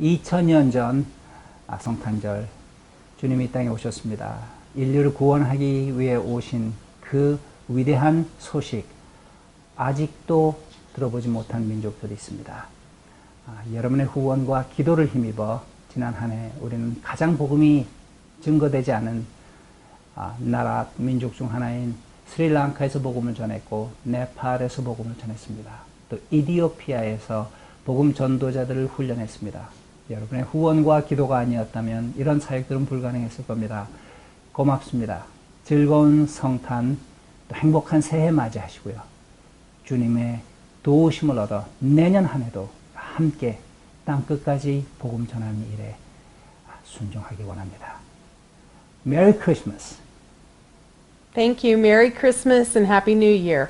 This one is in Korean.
2000년 전 아, 성탄절 주님이 이 땅에 오셨습니다. 인류를 구원하기 위해 오신 그 위대한 소식 아직도 들어보지 못한 민족들이 있습니다. 아, 여러분의 후원과 기도를 힘입어 지난 한 해 우리는 가장 복음이 증거되지 않은 아, 나라 민족 중 하나인 스리랑카에서 복음을 전했고 네팔에서 복음을 전했습니다. 또 이디오피아에서 복음 전도자들을 훈련했습니다. 여러분의 후원과 기도가 아니었다면 이런 사역들은 불가능했을 겁니다. 고맙습니다. 즐거운 성탄, 또 행복한 새해 맞이하시고요. 주님의 도우심을 얻어 내년 한 해도 함께 땅 끝까지 복음 전하는 일에 순종하기 원합니다. 메리 크리스마스. Thank you. Merry Christmas and Happy New Year.